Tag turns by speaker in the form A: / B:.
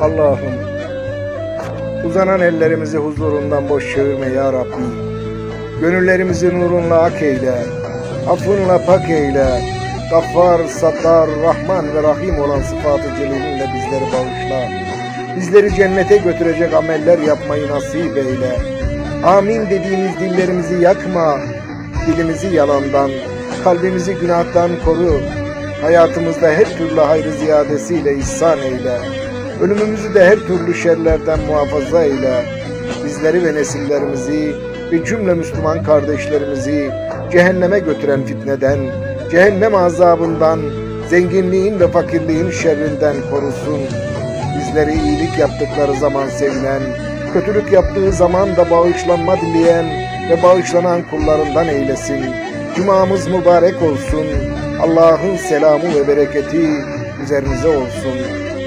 A: Allah'ım uzanan ellerimizi huzurundan boş çevirme ya Rabbi. Gönüllerimizi nurunla ak eyle, affınla pak eyle. Gaffar, Sattar, Rahman ve Rahim olan sıfatı celilinle bizleri bağışla. Bizleri cennete götürecek ameller yapmayı nasip eyle. Amin dediğimiz dillerimizi yakma, dilimizi yalandan, kalbimizi günahtan koru. Hayatımızda her türlü hayrı ziyadesiyle ihsan eyle. Ölümümüzü de her türlü şerlerden muhafaza eyle. Bizleri ve nesillerimizi ve cümle Müslüman kardeşlerimizi cehenneme götüren fitneden, cehennem azabından, zenginliğin ve fakirliğin şerrinden korusun. Bizleri iyilik yaptıkları zaman sevinen, kötülük yaptığı zaman da bağışlanma dileyen ve bağışlanan kullarından eylesin. Cumamız mübarek olsun. Allah'ın selamı ve bereketi üzerinize olsun.